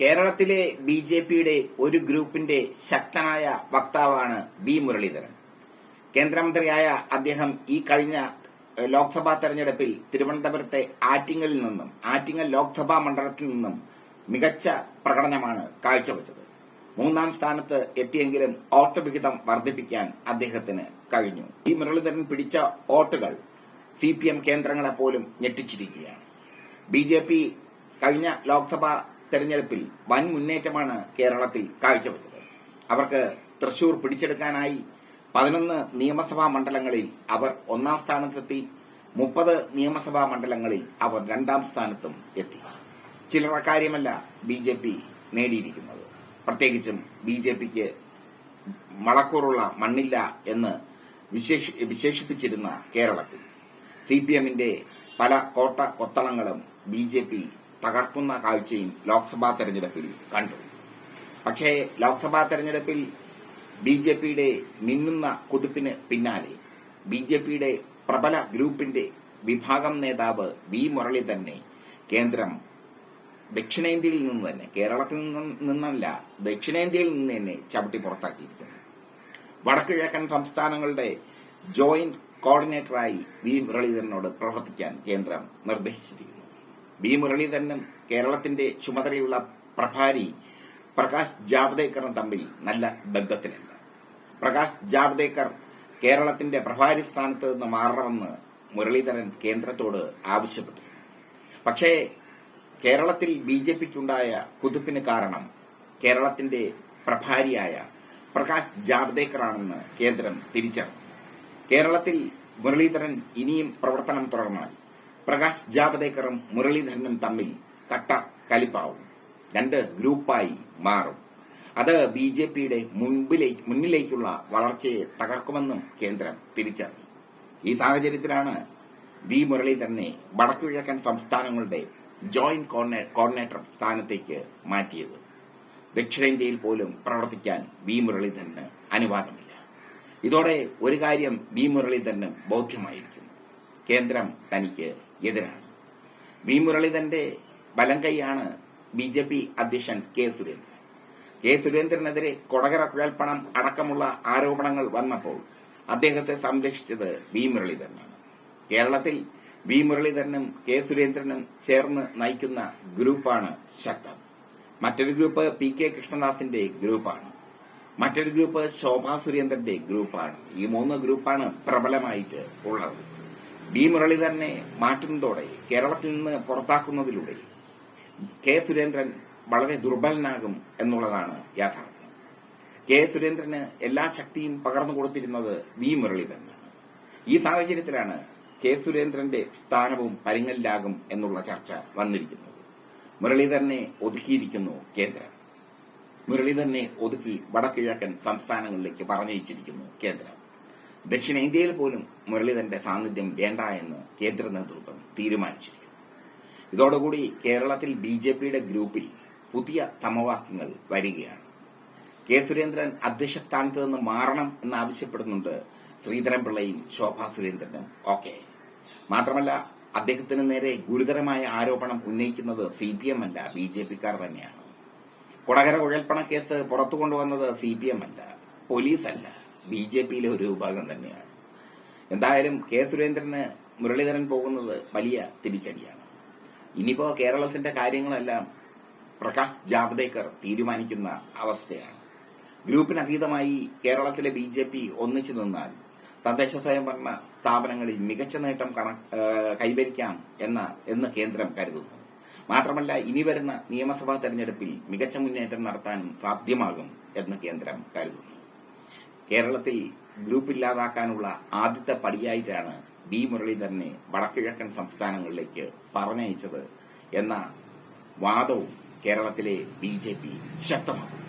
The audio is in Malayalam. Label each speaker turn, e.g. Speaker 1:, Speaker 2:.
Speaker 1: കേരളത്തിലെ ബി ജെ പിയുടെ ഒരു ഗ്രൂപ്പിന്റെ ശക്തനായ വക്താവാണ് ബി മുരളീധരൻ. കേന്ദ്രമന്ത്രിയായ അദ്ദേഹം ഈ കഴിഞ്ഞ ലോക്സഭാ തെരഞ്ഞെടുപ്പിൽ തിരുവനന്തപുരത്തെ ആറ്റിങ്ങലിൽ നിന്നും ആറ്റിങ്ങൽ ലോക്സഭാ മണ്ഡലത്തിൽ നിന്നും മികച്ച പ്രകടനമാണ് കാഴ്ചവെച്ചത്. മൂന്നാം സ്ഥാനത്ത് എത്തിയെങ്കിലും വോട്ട് വിഹിതം വർദ്ധിപ്പിക്കാൻ അദ്ദേഹത്തിന് കഴിഞ്ഞു. ഈ മുരളീധരൻ പിടിച്ച വോട്ടുകൾ സി പി എം കേന്ദ്രങ്ങളെ പോലും ഞെട്ടിച്ചിരിക്കുകയാണ്. ബി ജെ പി കഴിഞ്ഞ ലോക്സഭാ തെരഞ്ഞെടുപ്പിൽ വൻ മുന്നേറ്റമാണ് കേരളത്തിൽ കാഴ്ചവെച്ചത്. അവർക്ക് തൃശൂർ പിടിച്ചെടുക്കാനായി പതിനൊന്ന് നിയമസഭാ മണ്ഡലങ്ങളിൽ അവർ ഒന്നാം സ്ഥാനത്തെത്തി മുപ്പത് നിയമസഭാ മണ്ഡലങ്ങളിൽ അവർ രണ്ടാം സ്ഥാനത്തും എത്തി. ചില്ലറ കാര്യമല്ല ബി ജെ പി നേടിയിരിക്കുന്നത്. പ്രത്യേകിച്ചും ബി ജെ പിക്ക് മളക്കൂറുള്ള മണ്ണില്ല എന്ന് വിശേഷിപ്പിച്ചിരുന്ന കേരളത്തിൽ. സി പി എമ്മിന്റെ പല കോട്ട കൊത്തളങ്ങളും ബി ജെ പി തകർക്കുന്ന കാഴ്ചയും ലോക്സഭാ തെരഞ്ഞെടുപ്പിൽ കണ്ടു. പക്ഷേ ലോക്സഭാ തെരഞ്ഞെടുപ്പിൽ ബി ജെ പിയുടെ മിന്നുന്ന കുതിപ്പിന് പിന്നാലെ ബി ജെ പിയുടെ പ്രബല ഗ്രൂപ്പിന്റെ വിഭാഗം നേതാവ് വി മുരളി തന്നെ കേന്ദ്രം ദക്ഷിണേന്ത്യയിൽ നിന്ന് തന്നെ കേരളത്തിൽ നിന്നും നിന്നല്ല ദക്ഷിണേന്ത്യയിൽ നിന്ന് തന്നെ ചവിട്ടി പുറത്താക്കിയിരിക്കുന്നു. വടക്ക് കിഴക്കൻ സംസ്ഥാനങ്ങളുടെ ജോയിന്റ് കോർഡിനേറ്ററായി വി മുരളീധരനോട് പ്രവർത്തിക്കാൻ കേന്ദ്രം നിർദ്ദേശിച്ചിരിക്കുന്നു. വി മുരളീധരനും കേരളത്തിന്റെ ചുമതലയുള്ള പ്രഭാരി പ്രകാശ് ജാവ്ദേക്കറും തമ്മിൽ നല്ല ബന്ധത്തിലുണ്ട്. പ്രകാശ് ജാവ്ദേക്കർ കേരളത്തിന്റെ പ്രഭാരി സ്ഥാനത്ത് നിന്ന് മാറണമെന്ന് മുരളീധരൻ കേന്ദ്രത്തോട് ആവശ്യപ്പെട്ടു. പക്ഷേ കേരളത്തിൽ ബി ജെ പിക്കുണ്ടായ കുതിപ്പിന് കാരണം കേരളത്തിന്റെ പ്രഭാരിയായ പ്രകാശ് ജാവ്ദേക്കറാണെന്ന് കേന്ദ്രം തിരിച്ചറിഞ്ഞു. കേരളത്തിൽ മുരളീധരൻ ഇനിയും പ്രവർത്തനം തുടർന്നാൽ പ്രകാശ് ജാവദേക്കറും മുരളീധരനും തമ്മിൽ കട്ട കലിപ്പാവും. രണ്ട് ഗ്രൂപ്പായി മാറും. അത് ബി ജെ പിയുടെ മുൻപിലേക്ക് മുന്നിലേക്കുള്ള വളർച്ചയെ തകർക്കുമെന്നും കേന്ദ്രം തിരിച്ചറിഞ്ഞു. ഈ സാഹചര്യത്തിലാണ് വി മുരളീധരനെ വടക്കുകിഴക്കൻ സംസ്ഥാനങ്ങളുടെ ജോയിന്റ് കോർഡിനേ- കോർഡിനേറ്റർ സ്ഥാനത്തേക്ക് മാറ്റിയത്. ദക്ഷിണേന്ത്യയിൽ പോലും പ്രവർത്തിക്കാൻ വി മുരളീധരന് അനുവാദമില്ല. ഇതോടെ ഒരു കാര്യം വി മുരളീധരനും ബോധ്യമായിരിക്കും കേന്ദ്രം തനിക്ക് എതിരാണ്. വി മുരളീധരന്റെ വലം കൈയാണ് ബി ജെ പി അധ്യക്ഷൻ കെ സുരേന്ദ്രൻ. കെ സുരേന്ദ്രനെതിരെ കൊടകര കുഴൽപ്പണം അടക്കമുള്ള ആരോപണങ്ങൾ വന്നപ്പോൾ അദ്ദേഹത്തെ സംരക്ഷിച്ചത് വി മുരളീധരനാണ് കേരളത്തിൽ വി മുരളീധരനും കെ സുരേന്ദ്രനും ചേർന്ന് നയിക്കുന്ന ഗ്രൂപ്പാണ് ശക്തം. മറ്റൊരു ഗ്രൂപ്പ് പി കെ കൃഷ്ണദാസിന്റെ ഗ്രൂപ്പാണ്. മറ്റൊരു ഗ്രൂപ്പ് ശോഭാ സുരേന്ദ്രന്റെ ഗ്രൂപ്പാണ്. ഈ മൂന്ന് ഗ്രൂപ്പാണ് പ്രബലമായിട്ട് ഉള്ളത്. ബി മുരളീധരനെ മാറ്റുന്നതോടെ കേരളത്തിൽ നിന്ന് പുറത്താക്കുന്നതിലൂടെ കെ സുരേന്ദ്രൻ വളരെ ദുർബലനാകും എന്നുള്ളതാണ് യാഥാർത്ഥ്യം. കെ സുരേന്ദ്രന് എല്ലാ ശക്തിയും പകർന്നു കൊടുത്തിരുന്നത് വി മുരളീധരനാണ് ഈ സാഹചര്യത്തിലാണ് കെ സുരേന്ദ്രന്റെ സ്ഥാനവും പരിങ്ങലിലാകും എന്നുള്ള ചർച്ച വന്നിരിക്കുന്നത്. മുരളീധരനെ ഒതുക്കിയിരിക്കുന്നു കേന്ദ്രം. മുരളീധരനെ ഒതുക്കി വടക്കിഴക്കൻ സംസ്ഥാനങ്ങളിലേക്ക് പറഞ്ഞയച്ചിരിക്കുന്നു കേന്ദ്രം. ദക്ഷിണേന്ത്യയിൽ പോലും മുരളീധരന്റെ സാന്നിധ്യം വേണ്ട എന്ന് കേന്ദ്ര നേതൃത്വം തീരുമാനിച്ചിരിക്കുന്നു. ഇതോടുകൂടി കേരളത്തിൽ ബി ജെ പിയുടെ ഗ്രൂപ്പിൽ പുതിയ സമവാക്യങ്ങൾ വരികയാണ്. കെ സുരേന്ദ്രൻ അധ്യക്ഷ സ്ഥാനത്ത് നിന്ന് മാറണം എന്നാവശ്യപ്പെടുന്നുണ്ട് ശ്രീധരൻപിള്ളയും ശോഭാ സുരേന്ദ്രനും ഒക്കെ. മാത്രമല്ല അദ്ദേഹത്തിന് നേരെ ഗുരുതരമായ ആരോപണം ഉന്നയിക്കുന്നത് സി പി എം അല്ല ബി ജെ പിക്കാർ തന്നെയാണ്. കൊടകര കുഴൽപ്പണ കേസ് പുറത്തു കൊണ്ടുവന്നത് സി പി എം അല്ല പോലീസല്ല. ബി ജെ പിയിലെ ഒരു വിഭാഗം തന്നെയാണ്. എന്തായാലും കെ സുരേന്ദ്രന് മുരളീധരൻ പോകുന്നത് വലിയ തിരിച്ചടിയാണ്. ഇനിയിപ്പോ കേരളത്തിന്റെ കാര്യങ്ങളെല്ലാം പ്രകാശ് ജാവ്ദേക്കർ തീരുമാനിക്കുന്ന അവസ്ഥയാണ്. ഗ്രൂപ്പിനതീതമായി കേരളത്തിലെ ബി ജെ പി ഒന്നിച്ചു നിന്നാൽ തദ്ദേശ സ്വയംഭരണ സ്ഥാപനങ്ങളിൽ മികച്ച നേട്ടം കൈവരിക്കാം എന്ന എന്ന് കേന്ദ്രം കരുതുന്നു. മാത്രമല്ല ഇനി വരുന്ന നിയമസഭാ തെരഞ്ഞെടുപ്പിൽ മികച്ച മുന്നേറ്റം നടത്താനും സാധ്യമാകും എന്ന് കേന്ദ്രം കരുതുന്നു. കേരളത്തിൽ ഗ്രൂപ്പ് ഇല്ലാതാക്കാനുള്ള ആദ്യത്തെ പടിയായിട്ടാണ് ബി മുരളീധരനെ വടക്കിഴക്കൻ സംസ്ഥാനങ്ങളിലേക്ക് പറഞ്ഞയച്ചത് എന്ന വാദവും കേരളത്തിലെ ബി ജെ പി ശക്തമാക്കുന്നു.